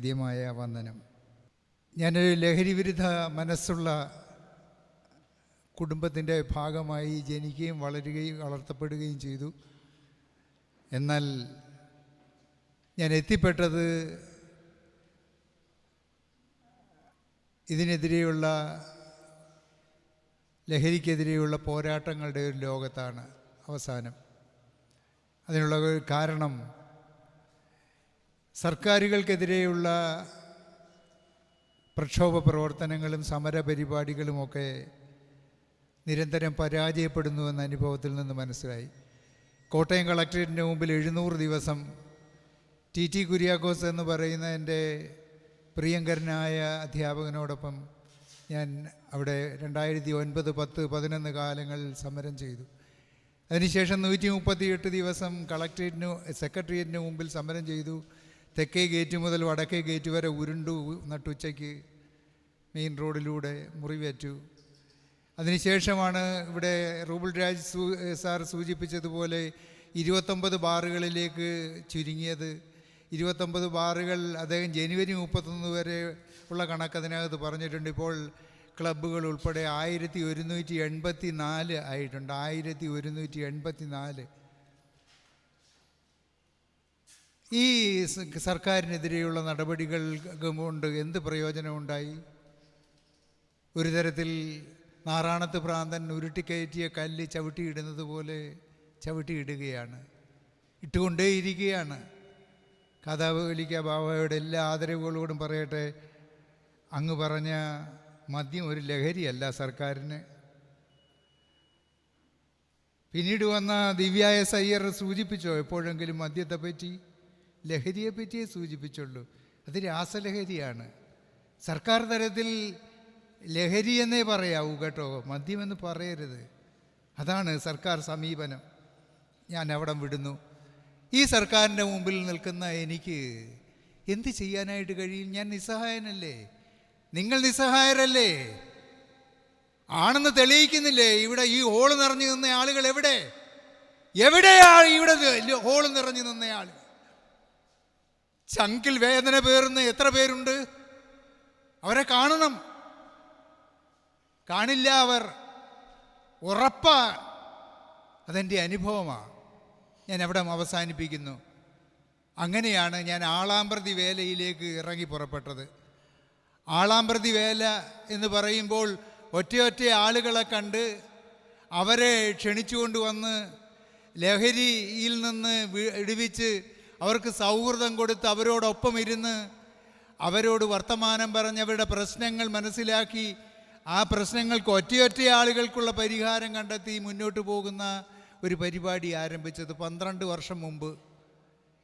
ഹൃദ്യമായ വന്ദനം. ഞാനൊരു ലഹരി വിരുദ്ധ മനസ്സുള്ള കുടുംബത്തിന്റെ ഭാഗമായി ജനിക്കുകയും വളരുകയും വളർത്തപ്പെടുകയും ചെയ്തു. എന്നാൽ ഞാൻ എത്തിപ്പെട്ടത് ഇതിനെതിരെയുള്ള ലഹരിക്കെതിരെയുള്ള പോരാട്ടങ്ങളുടെ ഒരു ലോകത്താണ് അവസാനം. അതിനുള്ള ഒരു കാരണം സർക്കാരുകൾക്കെതിരെയുള്ള പ്രക്ഷോഭ പ്രവർത്തനങ്ങളും സമരപരിപാടികളുമൊക്കെ നിരന്തരം പരാജയപ്പെടുന്നു എന്ന അനുഭവത്തിൽ നിന്ന് മനസ്സിലായി. കോട്ടയം കളക്ടറേറ്റിന്റെ മുമ്പിൽ എഴുന്നൂറ് ദിവസം ടി ടി കുര്യാക്കോസ് എന്ന് പറയുന്ന എന്റെ പ്രിയങ്കരനായ അധ്യാപകനോടൊപ്പം ഞാൻ അവിടെ രണ്ടായിരത്തി ഒൻപത് പത്ത് പതിനൊന്ന് കാലങ്ങളിൽ സമരം ചെയ്തു. അതിനുശേഷം നൂറ്റി മുപ്പത്തി എട്ട് ദിവസം കളക്ടറേറ്റിന് സെക്രട്ടേറിയറ്റിന് മുമ്പിൽ സമരം ചെയ്തു. തെക്കേ ഗേറ്റ് മുതൽ വടക്കേ ഗേറ്റ് വരെ ഉരുണ്ടു നട്ടുച്ചയ്ക്ക് മെയിൻ റോഡിലൂടെ മുറിവേറ്റു. അതിനുശേഷമാണ് ഇവിടെ റൂബിൾ രാജ് സൂ സാർ സൂചിപ്പിച്ചതുപോലെ ഇരുപത്തൊമ്പത് ബാറുകളിലേക്ക് ചുരുങ്ങിയത്. ഇരുപത്തൊമ്പത് ബാറുകൾ അദ്ദേഹം ജനുവരി മുപ്പത്തൊന്ന് വരെ ഉള്ള കണക്ക് അതിനകത്ത് പറഞ്ഞിട്ടുണ്ട്. ഇപ്പോൾ ക്ലബ്ബുകൾ ഉൾപ്പെടെ ആയിരത്തി ഒരുന്നൂറ്റി എൺപത്തി നാല് ആയിട്ടുണ്ട്. ആയിരത്തി ഒരുന്നൂറ്റി എൺപത്തി നാല് ഈ സർക്കാരിനെതിരെയുള്ള നടപടികൾ കൊണ്ട് എന്ത് പ്രയോജനമുണ്ടായി? ഒരു തരത്തിൽ നാറാണത്ത് പ്രാന്തൻ ഉരുട്ടിക്കയറ്റിയ കല്ല് ചവിട്ടിയിടുന്നത് പോലെ ചവിട്ടിയിടുകയാണ്. ഇട്ടുകൊണ്ടേയിരിക്കുകയാണ്. കഥാപകലിക്ക ബാബയുടെ എല്ലാ ആദരവുകളോടും പറയട്ടെ അങ്ങ് പറഞ്ഞ മദ്യം ഒരു ലഹരിയല്ല സർക്കാരിന്. പിന്നീട് വന്ന ദിവ്യായ സയ്യർ സൂചിപ്പിച്ചോ എപ്പോഴെങ്കിലും മദ്യത്തെപ്പറ്റി? ലഹരിയെപ്പറ്റിയേ സൂചിപ്പിച്ചുള്ളൂ. അത് രാസലഹരിയാണ്. സർക്കാർ തലത്തിൽ ലഹരി എന്നേ പറയാവൂ കേട്ടോ. മദ്യമെന്ന് പറയരുത്. അതാണ് സർക്കാർ സമീപനം. ഞാൻ അവിടം വിടുന്നു. ഈ സർക്കാരിന്റെ മുമ്പിൽ നിൽക്കുന്ന എനിക്ക് എന്ത് ചെയ്യാനായിട്ട് കഴിയും? ഞാൻ നിസ്സഹായനല്ലേ? നിങ്ങൾ നിസ്സഹായരല്ലേ? ആണെന്ന് തെളിയിക്കുന്നില്ലേ? ഇവിടെ ഈ ഹോൾ നിറഞ്ഞു നിന്ന ആളുകൾ എവിടെ? എവിടെയാണ് ഇവിടെ ഹോൾ നിറഞ്ഞു നിന്ന ആൾ ചങ്കിൽ വേദന പേറുന്ന എത്ര പേരുണ്ട്? അവരെ കാണണം. കാണില്ല അവർ. ഉറപ്പാ. അതെന്റെ അനുഭവമാണ് ഞാൻ അവിടെ അവസാനിപ്പിക്കുന്നു. അങ്ങനെയാണ് ഞാൻ ആളാമ്പ്രതി വേലയിലേക്ക് ഇറങ്ങി പുറപ്പെട്ടത്. ആളാമ്പ്രതി വേല എന്ന് പറയുമ്പോൾ ഒറ്റയൊറ്റ ആളുകളെ കണ്ട് അവരെ ക്ഷണിച്ചുകൊണ്ട് വന്ന് ലഹരിയിൽ നിന്ന് വിടുവിച്ച് അവർക്ക് സൗഹൃദം കൊടുത്ത് അവരോടൊപ്പം ഇരുന്ന് അവരോട് വർത്തമാനം പറഞ്ഞ് അവരുടെ പ്രശ്നങ്ങൾ മനസ്സിലാക്കി ആ പ്രശ്നങ്ങൾക്ക് ഒറ്റയൊറ്റ ആളുകൾക്കുള്ള പരിഹാരം കണ്ടെത്തി മുന്നോട്ട് പോകുന്ന ഒരു പരിപാടി ആരംഭിച്ചത് പന്ത്രണ്ട് വർഷം മുമ്പ്.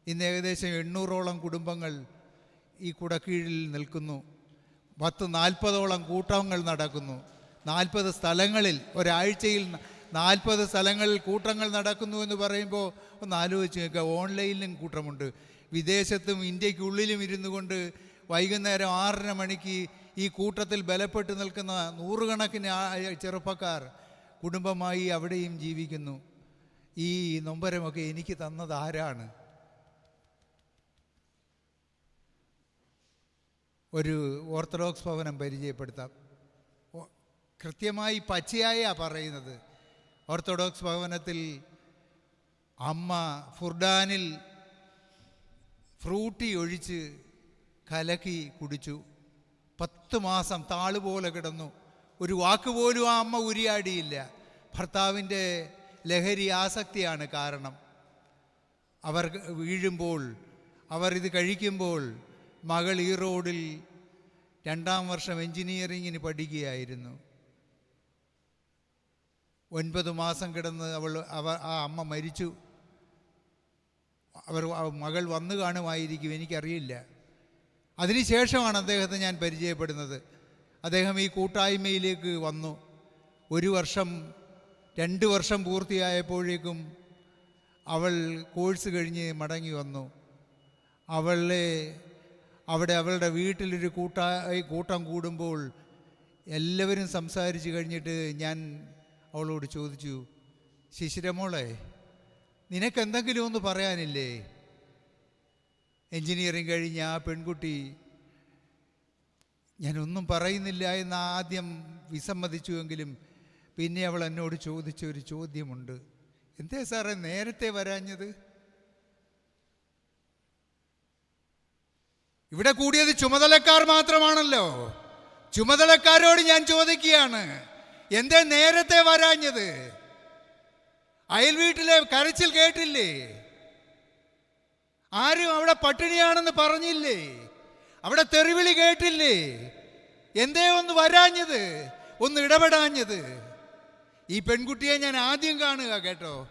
ഇന്ന് ഏകദേശം എണ്ണൂറോളം കുടുംബങ്ങൾ ഈ കുടക്കീഴിൽ നിൽക്കുന്നു. പത്ത് നാൽപ്പതോളം കൂട്ടങ്ങൾ നടക്കുന്നു. നാൽപ്പത് സ്ഥലങ്ങളിൽ ഒരാഴ്ചയിൽ നാൽപ്പത് സ്ഥലങ്ങളിൽ കൂട്ടങ്ങൾ നടക്കുന്നു എന്ന് പറയുമ്പോൾ ഒന്ന് ആലോചിച്ച് നോക്കുക ഓൺലൈനിലും കൂട്ടമുണ്ട്. വിദേശത്തും ഇന്ത്യക്കുള്ളിലും ഇരുന്നു കൊണ്ട് വൈകുന്നേരം ആറര മണിക്ക് ഈ കൂട്ടത്തിൽ ബലപ്പെട്ട് നിൽക്കുന്ന നൂറുകണക്കിന് ചെറുപ്പക്കാർ കുടുംബമായി അവിടെയും ജീവിക്കുന്നു. ഈ നൊമ്പരമൊക്കെ എനിക്ക് തന്നത് ആരാണ്? ഒരു ഓർത്തഡോക്സ് ഭവനം പരിചയപ്പെടുത്താം. കൃത്യമായി പച്ചയായ പറയുന്നത്. ഓർത്തഡോക്സ് ഭവനത്തിൽ അമ്മ ഫുർഡാനിൽ ഫ്രൂട്ടി ഒഴിച്ച് കലക്കി കുടിച്ചു. പത്ത് മാസം താൾ പോലെ കിടന്നു. ഒരു വാക്ക് പോലും ആ അമ്മ ഉരിയാടിയില്ല. ഭർത്താവിന്റെ ലഹരി ആസക്തിയാണ് കാരണം. അവർ വീഴുമ്പോൾ അവർ ഇത് കഴിക്കുമ്പോൾ മകൾ ഈ റോഡിൽ രണ്ടാം വർഷം എഞ്ചിനീയറിങ്ങിന് പഠിക്കുകയായിരുന്നു. ഒൻപത് മാസം കിടന്ന് അവൾ അവ ആ അമ്മ മരിച്ചു. അവർ മകൾ വന്നു കാണുമായിരിക്കും എനിക്കറിയില്ല. അതിനുശേഷമാണ് അദ്ദേഹത്തെ ഞാൻ പരിചയപ്പെടുന്നത്. അദ്ദേഹം ഈ കൂട്ടായ്മയിലേക്ക് വന്നു. ഒരു വർഷം രണ്ട് വർഷം പൂർത്തിയായപ്പോഴേക്കും അവൾ കോഴ്സ് കഴിഞ്ഞ് മടങ്ങി വന്നു. അവളെ അവിടെ അവളുടെ വീട്ടിലൊരു കൂട്ടായി കൂട്ടം കൂടുമ്പോൾ എല്ലാവരും സംസാരിച്ച് കഴിഞ്ഞിട്ട് ഞാൻ അവളോട് ചോദിച്ചു ശിശിരമോളെ നിനക്കെന്തെങ്കിലും ഒന്ന് പറയാനില്ലേ? എൻജിനീയറിങ് കഴിഞ്ഞ ആ പെൺകുട്ടി ഞാനൊന്നും പറയുന്നില്ല എന്ന് ആദ്യം വിസമ്മതിച്ചുവെങ്കിലും പിന്നെ അവൾ എന്നോട് ചോദിച്ച ഒരു ചോദ്യമുണ്ട്. എന്തേ സാറേ നേരത്തെ വരാഞ്ഞത്? ഇവിടെ കൂടിയത് ചുമതലക്കാർ മാത്രമാണല്ലോ. ചുമതലക്കാരോട് ഞാൻ ചോദിക്കുകയാണ്. എന്തേ നേരത്തെ വരാഞ്ഞത്? അയൽ വീട്ടിലെ കരച്ചിൽ കേട്ടില്ലേ? ആരും അവിടെ പട്ടിണിയാണെന്ന് പറഞ്ഞില്ലേ? അവിടെ തെറിവിളി കേട്ടില്ലേ? എന്തേ ഒന്ന് വരാഞ്ഞത്? ഒന്ന് ഇടപെടാഞ്ഞത്? ഈ പെൺകുട്ടിയെ ഞാൻ ആദ്യം കാണുക കേട്ടോ.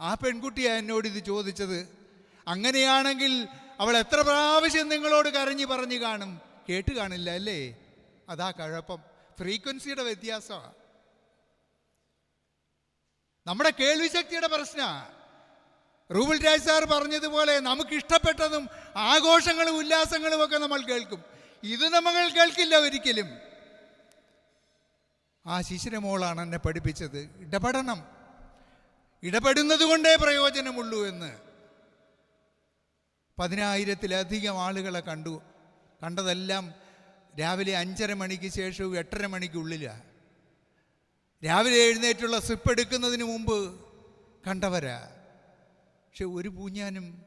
ആ പെൺകുട്ടിയാ എന്നോട് ഇത് ചോദിച്ചത്. അങ്ങനെയാണെങ്കിൽ അവൾ എത്ര പ്രാവശ്യം നിങ്ങളോട് കരഞ്ഞു പറഞ്ഞു കാണും? കേട്ട് കാണില്ല അല്ലേ? അതാ കഴപ്പം. ഫ്രീക്വൻസിയുടെ വ്യത്യാസമാണ്. നമ്മുടെ കേൾവിശക്തിയുടെ പ്രശ്നമാണ്. പ്രശ്ന റൂബൽ രാജ് സാർ പറഞ്ഞതുപോലെ നമുക്ക് ഇഷ്ടപ്പെട്ടതും ആഘോഷങ്ങളും ഉല്ലാസങ്ങളും ഒക്കെ നമ്മൾ കേൾക്കും. ഇത് നമ്മൾ കേൾക്കില്ല ഒരിക്കലും. ആ ശിശിരമോളാണ് എന്നെ പഠിപ്പിച്ചത്. ഇടപെടണം. ഇടപെടുന്നത് കൊണ്ടേ പ്രയോജനമുള്ളൂ എന്ന്. പതിനായിരത്തിലധികം ആളുകളെ കണ്ടു. കണ്ടതെല്ലാം രാവിലെ അഞ്ചര മണിക്ക് ശേഷവും എട്ടര മണിക്കുള്ളിലാണ് രാവിലെ എഴുന്നേറ്റുള്ള സ്ലിപ്പ് എടുക്കുന്നതിന് മുമ്പ് കണ്ടവരാ. പക്ഷെ ഒരു പൂഞ്ഞാനും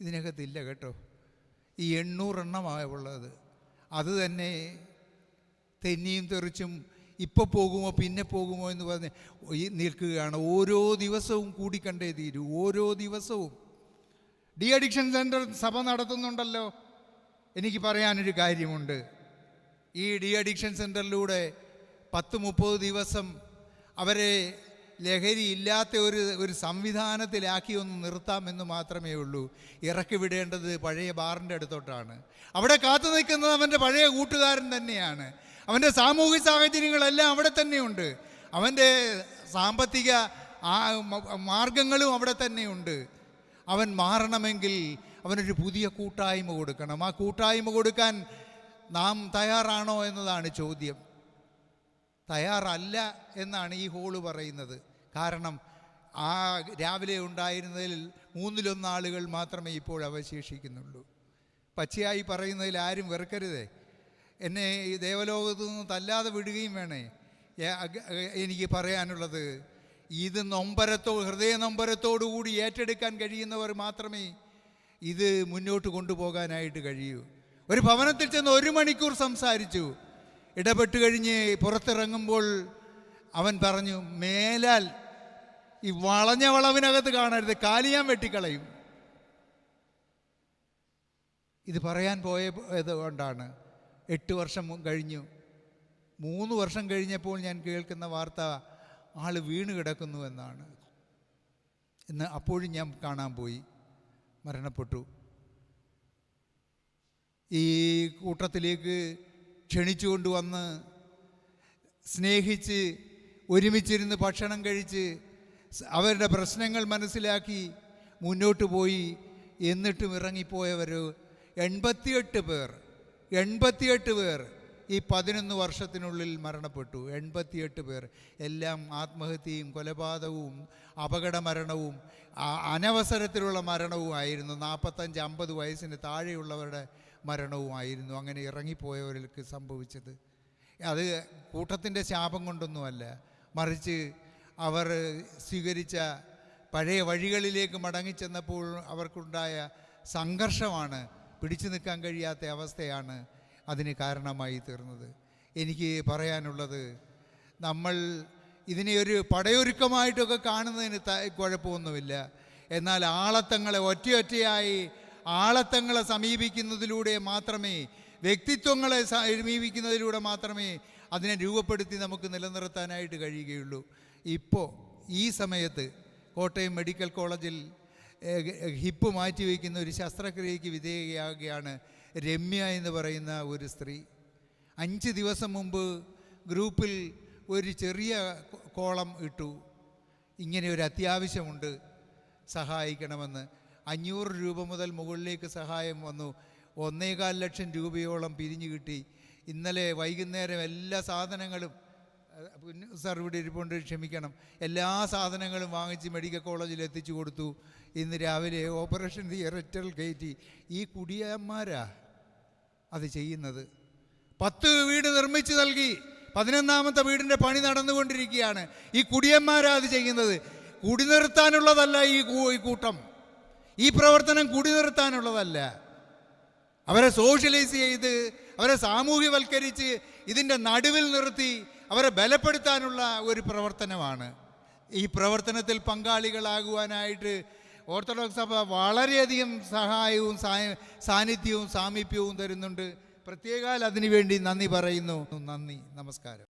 ഇതിനകത്തില്ല കേട്ടോ. ഈ എണ്ണൂറെണ്ണമാണ് ഉള്ളത് അത് തന്നെ തെന്നിയും തെറിച്ചും ഇപ്പോൾ പോകുമോ പിന്നെ പോകുമോ എന്ന് പറഞ്ഞ് നിൽക്കുകയാണ്. ഓരോ ദിവസവും കൂടി കണ്ടേ തീരൂ. ഓരോ ദിവസവും. ഡി അഡിക്ഷൻ സെന്റർ സഭ നടത്തുന്നുണ്ടല്ലോ. എനിക്ക് പറയാനൊരു കാര്യമുണ്ട്. ഈ ഡി അഡിക്ഷൻ സെന്ററിലൂടെ പത്ത് മുപ്പത് ദിവസം അവരെ ലഹരി ഇല്ലാത്ത ഒരു ഒരു സംവിധാനത്തിലാക്കി ഒന്ന് നിർത്താമെന്ന് മാത്രമേ ഉള്ളൂ. ഇറക്കി വിടേണ്ടത് പഴയ ബാറിന്റെ അടുത്തോട്ടാണ്. അവിടെ കാത്തു നിൽക്കുന്നത് അവന്റെ പഴയ കൂട്ടുകാരൻ തന്നെയാണ്. അവന്റെ സാമൂഹിക സാഹചര്യങ്ങളെല്ലാം അവിടെ തന്നെയുണ്ട് അവന്റെ സാമ്പത്തിക മാർഗങ്ങളും അവിടെ തന്നെയുണ്ട് അവൻ മാറണമെങ്കിൽ അവനൊരു പുതിയ കൂട്ടായ്മ കൊടുക്കണം. ആ കൂട്ടായ്മ കൊടുക്കാൻ നാം തയ്യാറാണോ എന്നതാണ് ചോദ്യം. തയ്യാറല്ല എന്നാണ് ഈ ഹോൾ പറയുന്നത്. കാരണം ആ രാവിലെ ഉണ്ടായിരുന്നതിൽ മൂന്നിലൊന്നാളുകൾ മാത്രമേ ഇപ്പോൾ അവശേഷിക്കുന്നുള്ളൂ. പച്ചയായി പറയുന്നതിൽ ആരും വെറുക്കരുതേ. എന്നെ ഈ ദേവലോകത്തു നിന്ന് തല്ലാതെ വിടുകയും വേണേ. എനിക്ക് പറയാനുള്ളത് ഇത് നൊമ്പരത്തോ ഹൃദയ നൊമ്പരത്തോടു കൂടി ഏറ്റെടുക്കാൻ കഴിയുന്നവർ മാത്രമേ ഇത് മുന്നോട്ട് കൊണ്ടുപോകാനായിട്ട് കഴിയൂ. ഒരു ഭവനത്തിൽ ചെന്ന് ഒരു മണിക്കൂർ സംസാരിച്ചു. ഇടപെട്ട് കഴിഞ്ഞ് പുറത്തിറങ്ങുമ്പോൾ അവൻ പറഞ്ഞു മേലാൽ ഈ വളഞ്ഞ വളവിനകത്ത് കാണരുത് കാലിയാൻ വെട്ടിക്കളയും. ഇത് പറയാൻ പോയത് കൊണ്ടാണ്. എട്ട് വർഷം കഴിഞ്ഞു. മൂന്ന് വർഷം കഴിഞ്ഞപ്പോൾ ഞാൻ കേൾക്കുന്ന വാർത്ത ആൾ വീണ് കിടക്കുന്നു എന്നാണ്. എന്ന് അപ്പോഴും ഞാൻ കാണാൻ പോയി. മരണപ്പെട്ടു. ഈ കൂട്ടത്തിലേക്ക് ക്ഷണിച്ചു കൊണ്ടുവന്ന് സ്നേഹിച്ച് ഒരുമിച്ചിരുന്ന് ഭക്ഷണം കഴിച്ച് അവരുടെ പ്രശ്നങ്ങൾ മനസ്സിലാക്കി മുന്നോട്ട് പോയി എന്നിട്ടും ഇറങ്ങിപ്പോയവർ എൺപത്തിയെട്ട് പേർ. എൺപത്തിയെട്ട് പേർ ഈ പതിനൊന്ന് വർഷത്തിനുള്ളിൽ മരണപ്പെട്ടു. എൺപത്തിയെട്ട് പേർ. എല്ലാം ആത്മഹത്യയും കൊലപാതകവും അപകട മരണവും അനവസരത്തിലുള്ള മരണവും ആയിരുന്നു നാൽപ്പത്തഞ്ച് അമ്പത് വയസ്സിന് താഴെയുള്ളവരുടെ മരണവുമായിരുന്നു. അങ്ങനെ ഇറങ്ങിപ്പോയവർക്ക് സംഭവിച്ചത്. അത് കൂട്ടത്തിന്റെ ശാപം കൊണ്ടൊന്നുമല്ല. മറിച്ച് അവർ സ്വീകരിച്ച പഴയ വഴികളിലേക്ക് മടങ്ങിച്ചെന്നപ്പോൾ അവർക്കുണ്ടായ സംഘർഷമാണ് പിടിച്ചു നിൽക്കാൻ കഴിയാത്ത അവസ്ഥയാണ് അതിന് കാരണമായി തീർന്നത്. എനിക്ക് പറയാനുള്ളത് നമ്മൾ ഇതിനെ ഒരു പടയൊരുക്കമായിട്ടൊക്കെ കാണുന്നതിന് കുഴപ്പമൊന്നുമില്ല. എന്നാൽ ആളത്തങ്ങളെ ഒറ്റയൊറ്റയായി ആളത്തങ്ങളെ സമീപിക്കുന്നതിലൂടെ മാത്രമേ വ്യക്തിത്വങ്ങളെ സമീപിക്കുന്നതിലൂടെ മാത്രമേ അതിനെ രൂപപ്പെടുത്തി നമുക്ക് നിലനിർത്താനായിട്ട് കഴിയുകയുള്ളൂ. ഇപ്പോൾ ഈ സമയത്ത് കോട്ടയം മെഡിക്കൽ കോളേജിൽ ഹിപ്പ് മാറ്റിവെക്കുന്ന ഒരു ശസ്ത്രക്രിയയ്ക്ക് വിധേയയാകുകയാണ് രമ്യ എന്ന് പറയുന്ന ഒരു സ്ത്രീ. അഞ്ച് ദിവസം മുമ്പ് ഗ്രൂപ്പിൽ ഒരു ചെറിയ കോളം ഇട്ടു. ഇങ്ങനെ ഒരു അത്യാവശ്യമുണ്ട്. സഹായിക്കണമെന്ന്. അഞ്ഞൂറ് രൂപ മുതൽ മുകളിലേക്ക് സഹായം വന്നു. ഒന്നേകാൽ ലക്ഷം രൂപയോളം പിരിഞ്ഞു കിട്ടി. ഇന്നലെ വൈകുന്നേരം എല്ലാ സാധനങ്ങളും സാർ ഇവിടെ ഇരിപ്പുണ്ട് ക്ഷമിക്കണം. എല്ലാ സാധനങ്ങളും വാങ്ങിച്ച് മെഡിക്കൽ കോളേജിൽ എത്തിച്ചു കൊടുത്തു. ഇന്ന് രാവിലെ ഓപ്പറേഷൻ തിയേറ്ററിൽ കയറ്റി. ഈ കുടിയന്മാരാ അത് ചെയ്യുന്നത്. പത്ത് വീട് നിർമ്മിച്ചു നൽകി. പതിനൊന്നാമത്തെ വീടിന്റെ പണി നടന്നുകൊണ്ടിരിക്കുകയാണ്. ഈ കുടിയന്മാരാ അത് ചെയ്യുന്നത്. കുടി നിർത്താനുള്ളതല്ല ഈ കൂട്ടം. ഈ പ്രവർത്തനം കുടി നിർത്താനുള്ളതല്ല അവരെ സോഷ്യലൈസ് ചെയ്ത് അവരെ സാമൂഹ്യവൽക്കരിച്ച് ഇതിന്റെ നടുവിൽ നിർത്തി അവരെ ബലപ്പെടുത്താനുള്ള ഒരു പ്രവർത്തനമാണ്. ഈ പ്രവർത്തനത്തിൽ പങ്കാളികളാകുവാനായിട്ട് ഓർത്തഡോക്സ് സഭ വളരെയധികം സഹായവും സാന്നിധ്യവും സാമീപ്യവും തരുന്നുണ്ട്. പ്രത്യേകാൽ അതിനുവേണ്ടി നന്ദി പറയുന്നു. നന്ദി. നമസ്കാരം.